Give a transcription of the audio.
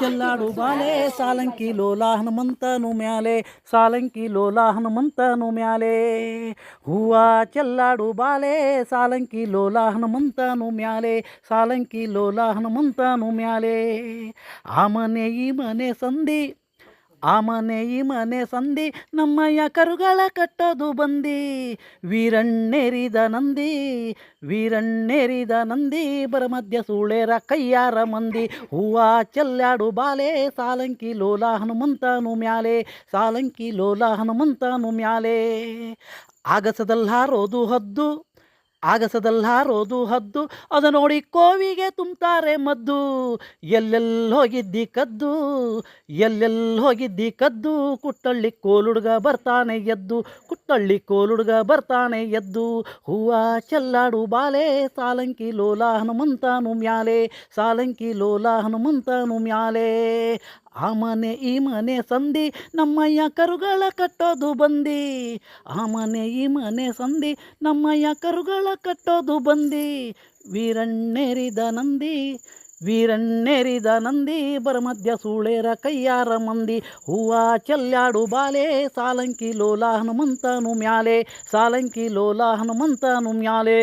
ಚೆಲ್ಲಾಡು ಬಾಲೆ ಸಾಲಂಕಿ ಲೋಲ ಹನುಮಂತನು ಮ್ಯಾಲೆ, ಸಾಲಂಕಿ ಲೋಲ ಹನುಮಂತನು ಮ್ಯಾಲೆ. ಹೂವ ಚೆಲ್ಲಾಡು ಬಾಲೆ ಸಾಲಂಕಿ ಲೋಲ ಹನುಮಂತನು ಮ್ಯಾಲೆ, ಸಾಲಂಕಿ ಲೋಲ ಹನುಮಂತನು ಮ್ಯಾಲೆ. ಆ ಮನೆ, ಈ ಮನೆ ಸಂಧಿ ಆ ಮನೆ ಈ ಮನೆ ಸಂದಿ, ನಮ್ಮಯ್ಯ ಕರುಗಳ ಕಟ್ಟೋದು ಬಂದಿ. ವೀರಣ್ಣೆರಿದ ನಂದಿ ವೀರಣ್ಣೆರಿದ ನಂದಿ ಬರ ಮಧ್ಯ ಸೂಳೆರ ಕೈಯಾರ ಮಂದಿ. ಹೂವ ಚೆಲ್ಲಾಡು ಬಾಲೆ, ಸಾಲಂಕಿ ಲೋಲ ಹನುಮಂತನು ಮ್ಯಾಲೆ, ಸಾಲಂಕಿ ಲೋಲ ಹನುಮಂತನು ಮ್ಯಾಲೆ. ಆಗಸದಲ್ಲಾರೋದು ಹದ್ದು ಆಗಸದಲ್ಲಿ ಹಾರೋದು ಹದ್ದು ಅದು ನೋಡಿ ಕೋವಿಗೆ ತುಂಬ್ತಾರೆ ಮದ್ದು. ಎಲ್ಲೆಲ್ಲಿ ಹೋಗಿದ್ದಿ ಕದ್ದು ಎಲ್ಲೆಲ್ಲಿ ಹೋಗಿದ್ದಿ ಕದ್ದು, ಕುಟ್ಟಳ್ಳಿ ಕೋಲುಡ್ಗ ಬರ್ತಾನೆ ಎದ್ದು, ಕುಟ್ಟಳ್ಳಿ ಕೋಲುಡ್ಗ ಬರ್ತಾನೆ ಎದ್ದು. ಹೂವ ಚೆಲ್ಲಾಡು ಬಾಲೆ, ಸಾಲಂಕಿ ಲೋಲಾ ಹನುಮಂತನು ಮ್ಯಾಲೆ, ಸಾಲಂಕಿ ಲೋಲಾ ಹನುಮಂತನು ಮ್ಯಾಲೆ. ಆ ಮನೆ, ಈ ಮನೆ ಸಂಧಿ ನಮ್ಮಯ್ಯ ಕರುಗಳ ಕಟ್ಟೋದು ಬಂದಿ. ಆ ಮನೆ, ಈ ಮನೆ ಸಂಧಿ ನಮ್ಮಯ್ಯ ಕರುಗಳ ಕಟ್ಟೋದು ಬಂದಿ. ವೀರಣ್ಣೇರಿದ ನಂದಿ ವೀರಣ್ಣೇರಿದ ನಂದಿ ಬರಮಧ್ಯ ಸೂಳೇರ ಕೈಯಾರ ಮಂದಿ. ಹೂವ ಚೆಲ್ಲಾಡು ಬಾಲೆ, ಸಾಲಂಕಿ ಲೋಲ ಹನುಮಂತನು ಮ್ಯಾಲೆ, ಸಾಲಂಕಿ ಲೋಲ ಹನುಮಂತನು ಮ್ಯಾಲೆ.